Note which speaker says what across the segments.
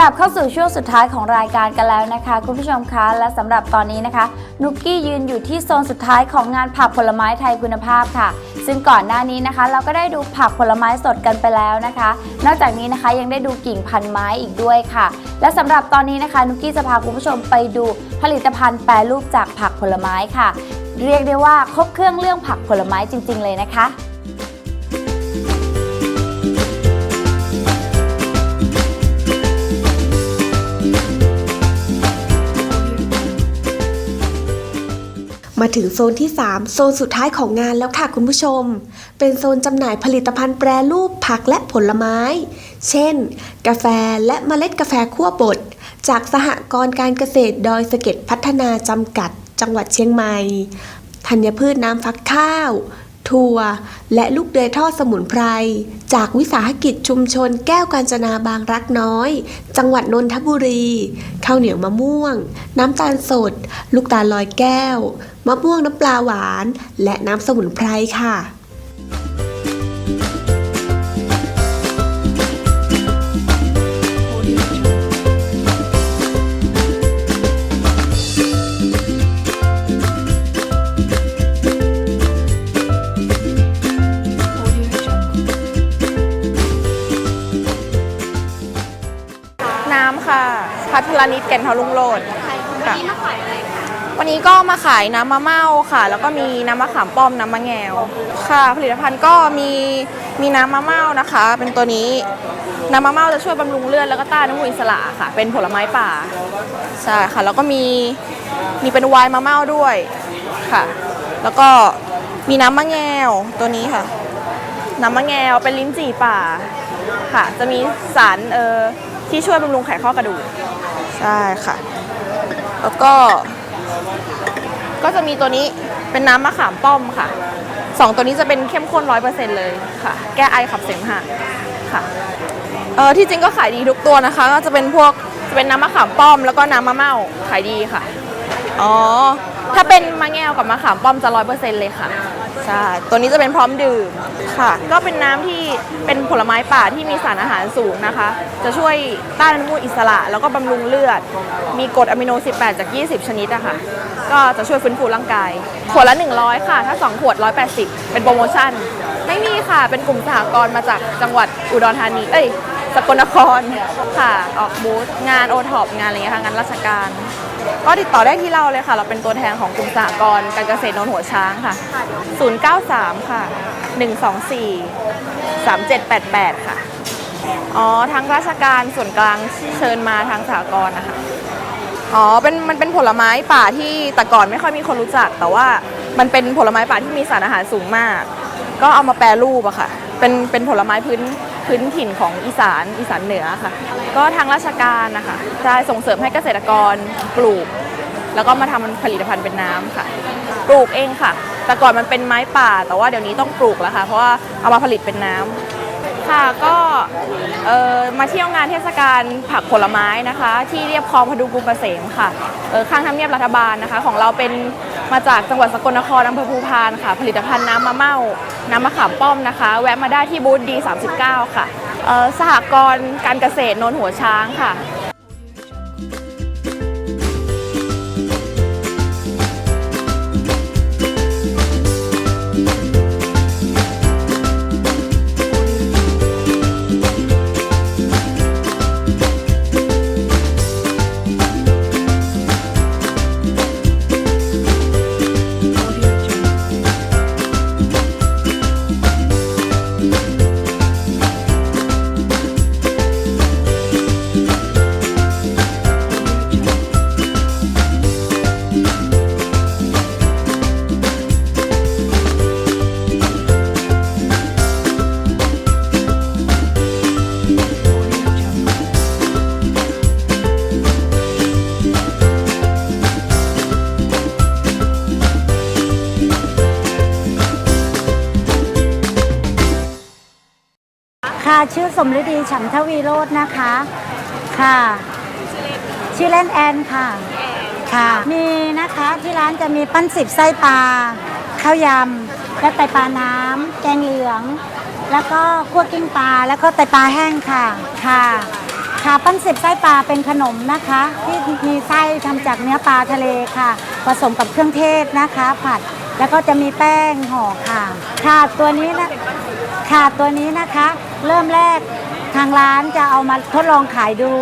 Speaker 1: ลับเข้าสู่ช่วงสุดท้ายของรายการกันแล้วนะคะ คุณผู้ชมคะและสำหรับตอนนี้นะคะ นุกกี้ยืนอยู่ที่โซนสุดท้ายของงานผักผลไม้ไทยคุณภาพค่ะ ซึ่งก่อนหน้านี้นะคะ เราก็ได้ดูผักผลไม้สดกันไปแล้วนะคะ นอกจากนี้นะคะยังได้ดูกิ่งพันไม้อีกด้วยค่ะ และสำหรับตอนนี้นะคะนุกกี้จะพาคุณผู้ชมไปดูผลิตภัณฑ์แปรรูปจากผักผลไม้ค่ะ เรียกได้ว่าครบเครื่องเรื่องผักผลไม้จริง ๆ เลยนะคะ
Speaker 2: มาถึงโซนที่ 3 โซนสุดท้ายของงานแล้วค่ะคุณผู้ชม เป็นโซนจำหน่ายผลิตภัณฑ์แปรรูปผักและผลไม้ เช่น กาแฟและเมล็ดกาแฟคั่วบด จากสหกรณ์การเกษตรดอยสะเก็ดพัฒนาจำกัด จังหวัดเชียงใหม่ธัญพืชน้ำฟักข้าว ถั่ว และลูกเดือยทอดสมุนไพร จากวิสาหกิจชุมชนแก้วกาญจนาบางรักน้อย จังหวัดนนทบุรี ข้าวเหนียวมะม่วง น้ำตาลสด ลูกตาลลอยแก้ว มะม่วงน้ำปลาหวาน และน้ำสมุนไพรค่ะ
Speaker 3: น้ำค่ะ พัทรนิตแก่นทอลุงโลด นี้ก็มาขายน้ำมะเม่าค่ะ แล้วก็มีน้ำมะขามป้อมน้ำมะแงวค่ะ ผลิตภัณฑ์ก็มีมีน้ำมะเม่านะคะ เป็นตัวนี้น้ำมะเม่าจะช่วยบำรุงเลือดแล้วก็ต้านน้ำมูกอิสระค่ะ เป็นผลไม้ป่าใช่ค่ะ แล้วก็มีมีเป็นไวน์มะเม่าด้วยค่ะ แล้วก็มีน้ำมะแงวตัวนี้ค่ะ น้ำมะแงวเป็นลิ้นจี่ป่าค่ะ จะมีสารเอ่อที่ช่วยบำรุงไขข้อกระดูกใช่ค่ะ แล้วก็ ก็จะมีตัวนี้เป็นน้ำมะขามป้อมค่ะ สองตัวนี้จะเป็นเข้มข้นร้อยเปอร์เซ็นต์เลยค่ะ แก้ไอขับเสมหะค่ะ เออที่จริงก็ขายดีทุกตัวนะคะ ก็จะเป็นพวกจะเป็นน้ำมะขามป้อมแล้วก็น้ำมะเม่าขายดีค่ะ อ๋อ ถ้าเป็นมะแงวกับมะขามป้อมจะร้อยเปอร์เซ็นต์เลยค่ะ ใช่ตัวนี้จะเป็นพร้อมดื่มค่ะ ก็เป็นน้ำที่เป็นผลไม้ป่าที่มีสารอาหารสูงนะคะ จะช่วยต้านอนุมูลอิสระ แล้วก็บำรุงเลือด มีกรดอะมิโน 18 จาก 20 ชนิดอะค่ะ ก็จะช่วยฟื้นฟูร่างกาย ขวดละ 100 ค่ะ ถ้า 2 ขวด 180 เป็นโปรโมชั่น ไม่มีค่ะ เป็นกลุ่มสหกรณ์มาจากจังหวัดอุดรธานี เอ้ยสกลนครค่ะ ออกบูธงานโอท็อปงานอะไรอย่างเงี้ยค่ะ งานราชการ ก็ติดต่อได้ที่เราเลยค่ะ เราเป็นตัวแทนของกลุ่มสหกรณ์การเกษตรนนท์หัวช้างค่ะ 093 ค่ะ 124 3788 ค่ะ อ๋อทั้งราชการส่วนกลางเชิญมาทางสหกรณ์นะคะ อ๋อเป็นมันเป็นผลไม้ป่าที่แต่ก่อนไม่ค่อยมีคนรู้จัก แต่ว่ามันเป็นผลไม้ป่าที่มีสารอาหารสูงมาก ก็เอามาแปรรูปอะค่ะ เป็นเป็นผลไม้พื้นพื้นถิ่นของอีสานอีสานเหนือค่ะ ก็ทางราชการนะคะจะส่งเสริมให้เกษตรกรปลูก แล้วก็มาทำผลิตภัณฑ์เป็นน้ำค่ะ ปลูกเองค่ะ แต่ก่อนมันเป็นไม้ป่า แต่ว่าเดี๋ยวนี้ต้องปลูกแล้วค่ะ เพราะว่าเอามาผลิตเป็นน้ำค่ะก็เอ่อมาเที่ยวงานเทศกาลผักผลไม้นะคะ ที่เรียบคลองพดุงกรุงเกษมค่ะเอ่อข้างทำเนียบรัฐบาลนะคะ ของเราเป็น มาจากจังหวัดสกลนครอำเภอภูพานค่ะ ผลิตภัณฑ์น้ำมะเม่า น้ำมะขามป้อมนะคะ แวะมาได้ที่บูธดี39ค่ะเออสหกรณ์การเกษตรนนท์หัวช้างค่ะ
Speaker 4: ค่ะชื่อสมฤดีฉันทวีโรจน์นะคะ ค่ะ ชื่อเล่นแอนค่ะ ค่ะ มีนะคะที่ร้านจะมีปั้นสิบไส้ปลาข้าวยำและไตปลาน้ำแกงเหลือง แล้วก็คั่วกิ้งปลาแล้วก็ไตปลาแห้งค่ะ ค่ะ ค่ะปั้นสิบไส้ปลาเป็นขนมนะคะ ที่มีไส้ทำจากเนื้อปลาทะเลค่ะ ผสมกับเครื่องเทศนะคะ ผัดแล้วก็จะมีแป้งห่อค่ะ ค่ะตัวนี้นะค่ะตัวนี้นะคะ เริ่มแรกทางร้านจะเอามาทดลองขายดู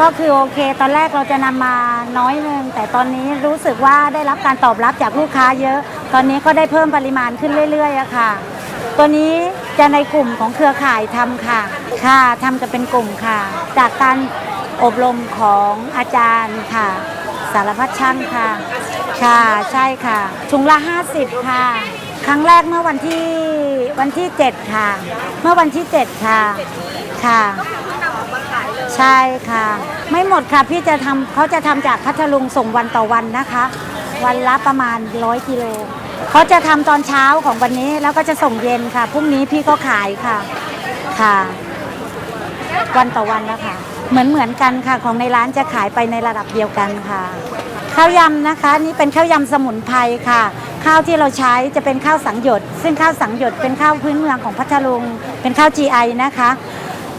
Speaker 4: ก็คือโอเค ตอนแรกเราจะนำมาน้อยนึงแต่ตอนนี้รู้สึกว่าได้รับการตอบรับจากลูกค้าเยอะ ตอนนี้ก็ได้เพิ่มปริมาณขึ้นเรื่อยๆอะค่ะ ตัวนี้จะในกลุ่มของเครือข่ายทำค่ะ ค่ะทำจะเป็นกลุ่มค่ะ จากการอบรมของอาจารย์ค่ะ สารพัดช่างค่ะ ค่ะใช่ค่ะถุงละ 50 ค่ะ ครั้งแรกเมื่อวันที่ วันที่ 7 ค่ะ เมื่อวันที่ 7 ค่ะ ค่ะใช่ค่ะ ไม่หมดค่ะพี่จะทำเขาจะทำจากพัทลุงส่งวันต่อวันนะคะ วันละประมาณร้อยกิโลเขาจะทำตอนเช้าของวันนี้แล้วก็จะส่งเย็นค่ะพรุ่งนี้พี่ก็ขายค่ะค่ะ วันต่อวันนะคะเหมือนเหมือนกันค่ะ ของในร้านจะขายไปในระดับเดียวกันค่ะ ข้าวยำนะคะ นี่เป็นข้าวยำสมุนไพรค่ะ ข้าวที่เราใช้จะเป็นข้าวสังหยด ซึ่งข้าวสังหยดเป็นข้าวพื้นเมืองของพัทลุง เป็นข้าว GI นะคะ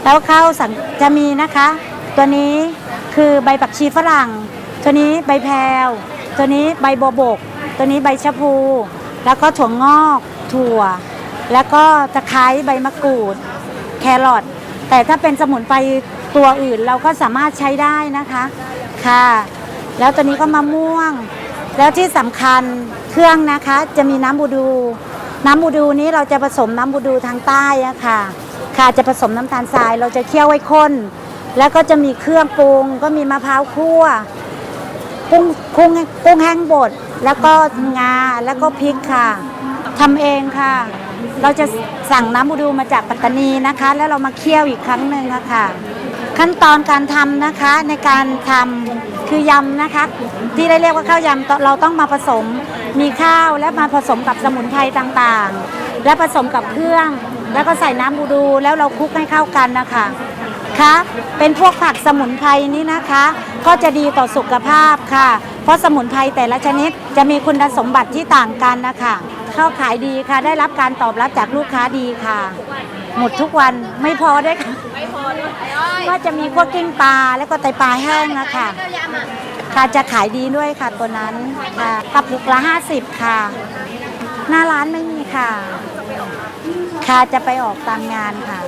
Speaker 4: แล้วข้าวสังจะมีนะคะ ตัวนี้คือใบผักชีฝรั่ง ตัวนี้ใบแพรวตัวนี้ใบโบบก ตัวนี้ใบชะพู แล้วก็ถั่วงอก ถั่ว แล้วก็ตะไคร้ใบมะกรูด แครอทแต่ถ้าเป็นสมุนไพรตัวอื่นเราก็สามารถใช้ได้นะคะค่ะ แล้วตัวนี้ก็มะม่วง แล้วที่สำคัญเครื่องนะคะจะมีน้ำบูดู น้ำบูดูนี้เราจะผสมน้ำบูดูทางใต้อะค่ะ ค่ะจะผสมน้ำตาลทรายเราจะเคี่ยวไว้ข้น แล้วก็จะมีเครื่องปรุง ก็มีมะพร้าวคั่วกุ้งกุ้งกุ้งแห้งบด แล้วก็งาแล้วก็พริกค่ะทำเองค่ะ เราจะสั่งน้ำบูดูมาจากปัตตานีนะคะ แล้วเรามาเคี่ยวอีกครั้งหนึ่งค่ะ ขั้นตอนการทำนะคะในการทำ คือยำนะคะ ที่ได้เรียกว่าข้าวยำเราต้องมาผสมมีข้าวและมาผสมกับสมุนไพรต่างๆ และผสมกับเครื่อง แล้วก็ใส่น้ำบูดูแล้วเราคลุกให้เข้ากันนะคะค่ะเป็นพวกผักสมุนไพรนี่นะคะ ก็จะดีต่อสุขภาพค่ะ เพราะสมุนไพรแต่ละชนิดจะมีคุณสมบัติที่ต่างกันนะคะเข้าขายดีค่ะได้รับการตอบรับจากลูกค้าดีค่ะ หมดทุกวันไม่พอด้วยค่ะก็จะมีพวกกิ้งปลาแล้วก็ไตปลาแห้งนะคะค่ะจะขายดีด้วยค่ะตัวนั้นค่ะกระปุกละ50 ค่ะ หน้าร้านไม่มีค่ะ ค่ะจะไปออกตามงานค่ะ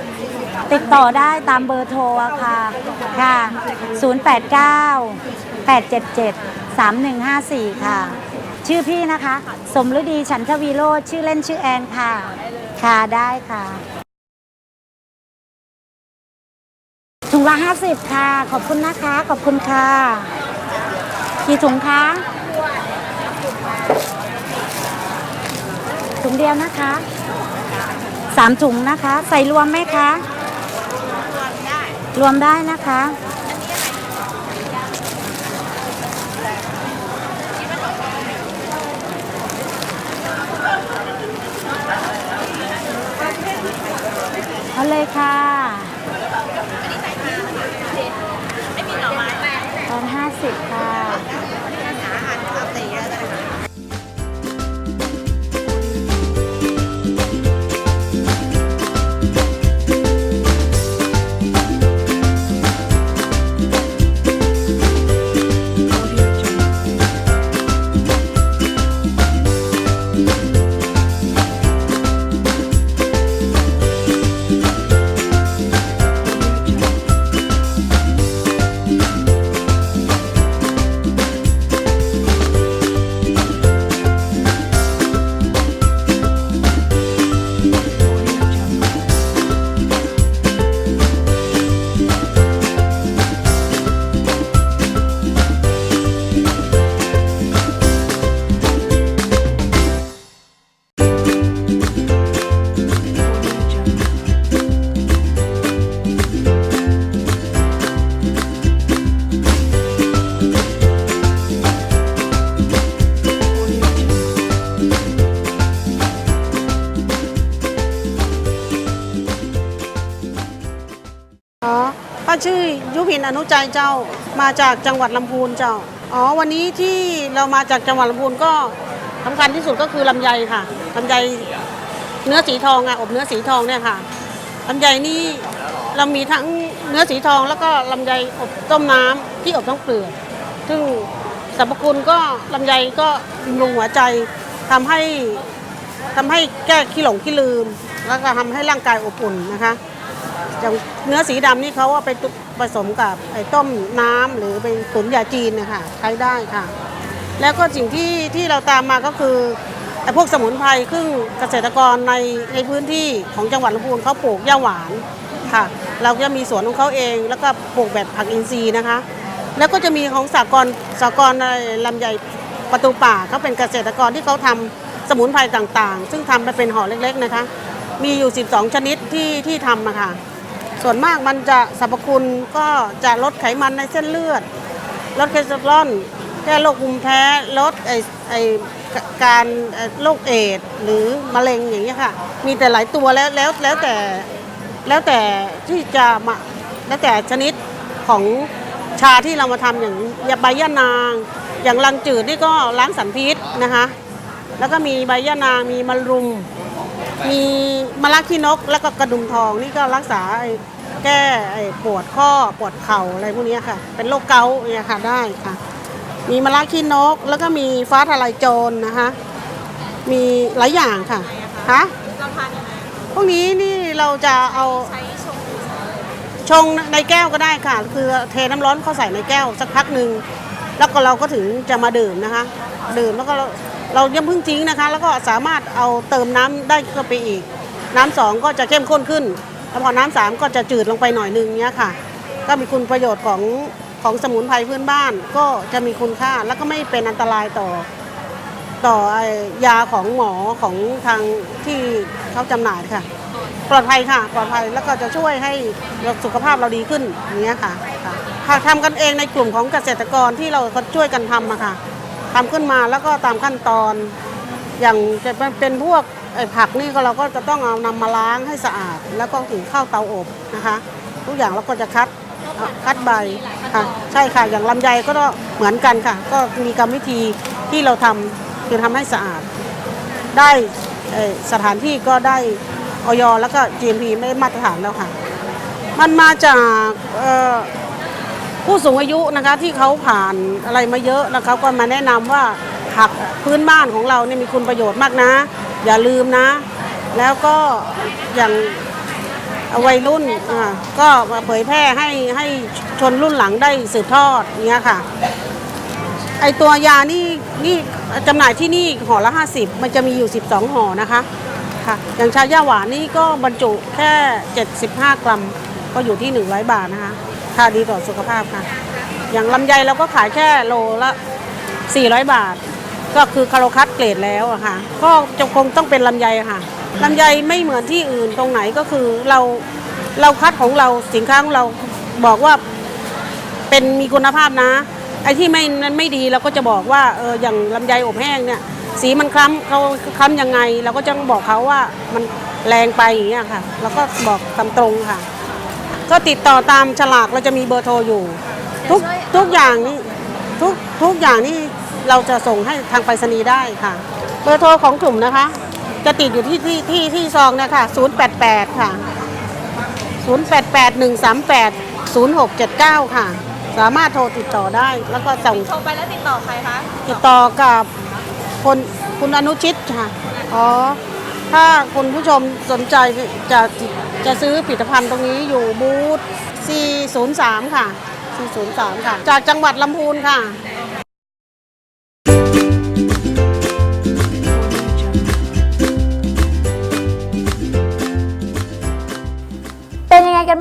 Speaker 4: ติดต่อได้ตามเบอร์โทรอะค่ะค่ะ 089 877 3154 ค่ะ ชื่อพี่นะคะ สมฤดีฉันทวีโรจน์ชื่อเล่นชื่อแอนค่ะ ค่ะได้ค่ะ ห้าสิบค่ะ ขอบคุณนะคะ ขอบคุณค่ะ กี่ถุงคะ ถุงเดียวนะคะสามถุงนะคะ ใส่รวมไหมคะ รวมได้นะคะ เอาเลยค่ะ
Speaker 5: ชื่อยุพินอนุใจเจ้ามาจากจังหวัดลำพูนเจ้า อ๋อวันนี้ที่เรามาจากจังหวัดลำพูนก็สำคัญที่สุดก็คือลำไยค่ะลำไยเนื้อสีทองอะอบเนื้อสีทองเนี่ยค่ะลำไยนี่เรามีทั้งเนื้อสีทองแล้วก็ลำไยอบต้มน้ำที่อบทั้งเปลือกซึ่งสรรพคุณก็ลำไยก็บำรุงหัวใจทำให้ทำให้แก้ขี้หลงขี้ลืม แล้วก็ทำให้ร่างกายอบอุ่นนะคะ อย่างเนื้อสีดำนี่เขาว่าไปผสมกับไอ้ต้มน้ำหรือไปตุ๋นยาจีนนะคะใช้ได้ค่ะ แล้วก็สิ่งที่ที่เราตามมาก็คือไอ้พวกสมุนไพรครึ่งเกษตรกรในในพื้นที่ของจังหวัดลำพูนเขาปลูกย่าหวานค่ะ เราจะมีสวนของเขาเองแล้วก็ปลูกแบบผักอินทรีย์นะคะ แล้วก็จะมีของสากลสากลลำไยประตูป่าเขาเป็นเกษตรกรที่เขาทำสมุนไพรต่างๆ ซึ่งทำไปเป็นห่อเล็กๆนะคะ มีอยู่ 12 ชนิดที่ที่ทำอะค่ะ ส่วนมากมันจะสรรพคุณก็จะลดไขมันในเส้นเลือด ลดคอเลสเตอรอลแก้โรคภูมิแพ้ ลดไอไอการโรคเอดหรือมะเร็งอย่างเงี้ยค่ะ มีแต่หลายตัวแล้วแล้วแล้วแต่แล้วแต่ที่จะมาแล้วแต่ชนิดของชาที่เรามาทำอย่างยาใบย่านาง อย่างลังจืดนี่ก็ล้างสันพิษนะคะ แล้วก็มีใบย่านางมีมะรุม มีมะระขี้นกแล้วก็กระดุมทองนี่ก็รักษาไอ้แก้ไอ้ปวดข้อปวดเข่าอะไรพวกนี้ค่ะ เป็นโรคเกาต์เนี่ยค่ะได้ค่ะ มีมะระขี้นกแล้วก็มีฟ้าทลายโจรนะคะ มีหลายอย่างค่ะฮะพวกนี้นี่เราจะเอาชงในแก้วก็ได้ค่ะ คือเทน้ำร้อนเข้าใส่ในแก้วสักพักหนึ่งแล้วก็เราก็ถึงจะมาดื่มนะคะ ดื่มแล้วก็ เรายังเพิ่งทิ้งนะคะ แล้วก็สามารถเอาเติมน้ำได้เข้าไปอีก น้ำสองก็จะเข้มข้นขึ้นแล้วพอน้ำสามก็จะจืดลงไปหน่อยนึงเนี้ยค่ะ ก็มีคุณประโยชน์ของของสมุนไพรพื้นบ้านก็จะมีคุณค่าแล้วก็ไม่เป็นอันตรายต่อ ต่อยาของหมอของทางที่เขาจำหน่ายค่ะ ปลอดภัยค่ะ ปลอดภัยแล้วก็จะช่วยให้สุขภาพเราดีขึ้นอย่างเงี้ยค่ะค่ะทำกันเองในกลุ่มของเกษตรกรที่เราช่วยกันทำอะค่ะ ทำขึ้นมาแล้วก็ตามขั้นตอน อย่างจะเป็นพวกไอผักนี่ก็เราก็จะต้องเอานำมาล้างให้สะอาด แล้วก็ถึงเข้าเตาอบนะคะ ทุกอย่างเราก็จะคัดคัดใบค่ะใช่ค่ะอย่างลำไยก็เหมือนกันค่ะ ก็มีกรรมวิธีที่เราทำคือทำให้สะอาด ได้สถานที่ก็ได้ออยแล้วก็ GMP ไม่มาตรฐานแล้วค่ะ มันมาจากเอ่อ ผู้สูงอายุนะคะที่เขาผ่านอะไรมาเยอะนะคะก็มาแนะนำว่าผักพื้นบ้านของเราเนี่ยมีคุณประโยชน์มากนะ อย่าลืมนะ แล้วก็อย่างวัยรุ่นอ่าก็มาเผยแพร่ให้ให้ชนรุ่นหลังได้สืบทอดเงี้ยค่ะไอตัวยานี่นี่จำหน่ายที่นี่ห่อละ 50 มันจะมีอยู่ 12ห่อนะคะค่ะอย่างชาย่าหวานนี่ก็บรรจุแค่ 75 กรัม ก็อยู่ที่ 100 บาทนะคะ ค่าดีต่อสุขภาพค่ะ อย่างลำไยเราก็ขายแค่โลละ 400 บาท ก็คือคาร์โลคัสเกรดแล้วอะค่ะ ก็จะคงต้องเป็นลำไยค่ะลำไยไม่เหมือนที่อื่นตรงไหนก็คือเราเราคัดของเราสินค้าของเราบอกว่าเป็นมีคุณภาพนะ ไอ้ที่ไม่นั้นไม่ดีเราก็จะบอกว่าเอออย่างลำไยอบแห้งเนี่ย สีมันคล้ำเขาคล้ำยังไง เราก็จะบอกเขาว่ามันแรงไปอย่างเงี้ยค่ะเราก็บอกตามตรงค่ะ ก็ติดต่อตามฉลากเราจะมีเบอร์โทรอยู่ ทุกทุกอย่างนี่ทุกทุกอย่างนี่เราจะส่งให้ทางไปรษณีย์ได้ค่ะ เบอร์โทรของกลุ่มนะคะ จะติดอยู่ที่ที่ที่ที่ซองเนะคะ088 ค่ะ 0811380679 ค่ะ สามารถโทรติดต่อได้แล้วก็ส่ง
Speaker 3: โทรไปแล้วติดต่อใครคะ
Speaker 5: ติดต่อกับคนคุณอนุชิตค่ะ อ๋อ ถ้าคุณผู้ชมสนใจจะ จะซื้อผลิตภัณฑ์ตรงนี้อยู่บูธ403 ค่ะ 403 ค่ะ จากจังหวัดลำพูนค่ะ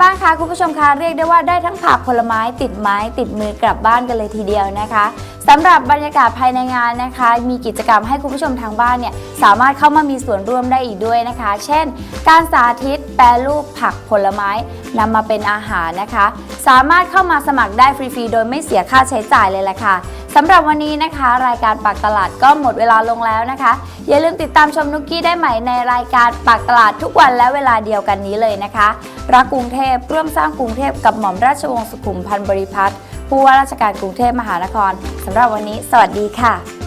Speaker 1: บ้างคะคุณผู้ชมคะเรียกได้ว่าได้ทั้งผักผลไม้ติดไม้ติดมือกลับบ้านกันเลยทีเดียวนะคะสำหรับบรรยากาศภายในงานนะคะ มีกิจกรรมให้คุณผู้ชมทางบ้านเนี่ยสามารถเข้ามามีส่วนร่วมได้อีกด้วยนะคะ เช่น การสาธิตแปรรูปผักผลไม้นำมาเป็นอาหารนะคะ สามารถเข้ามาสมัครได้ฟรีๆ โดยไม่เสียค่าใช้จ่ายเลยแหละค่ะ สำหรับวันนี้นะคะ รายการปากตลาดก็หมดเวลาลงแล้วนะคะ อย่าลืมติดตามชมนุกกี้ได้ใหม่ในรายการปากตลาดทุกวันและเวลาเดียวกันนี้เลยนะคะ รักกรุงเทพร่วมสร้างกรุงเทพกับหม่อมราชวงศ์สุขุมพันธ์บริพัตรผู้ว่าราชการกรุงเทพมหานครสำหรับวันนี้ สวัสดีค่ะ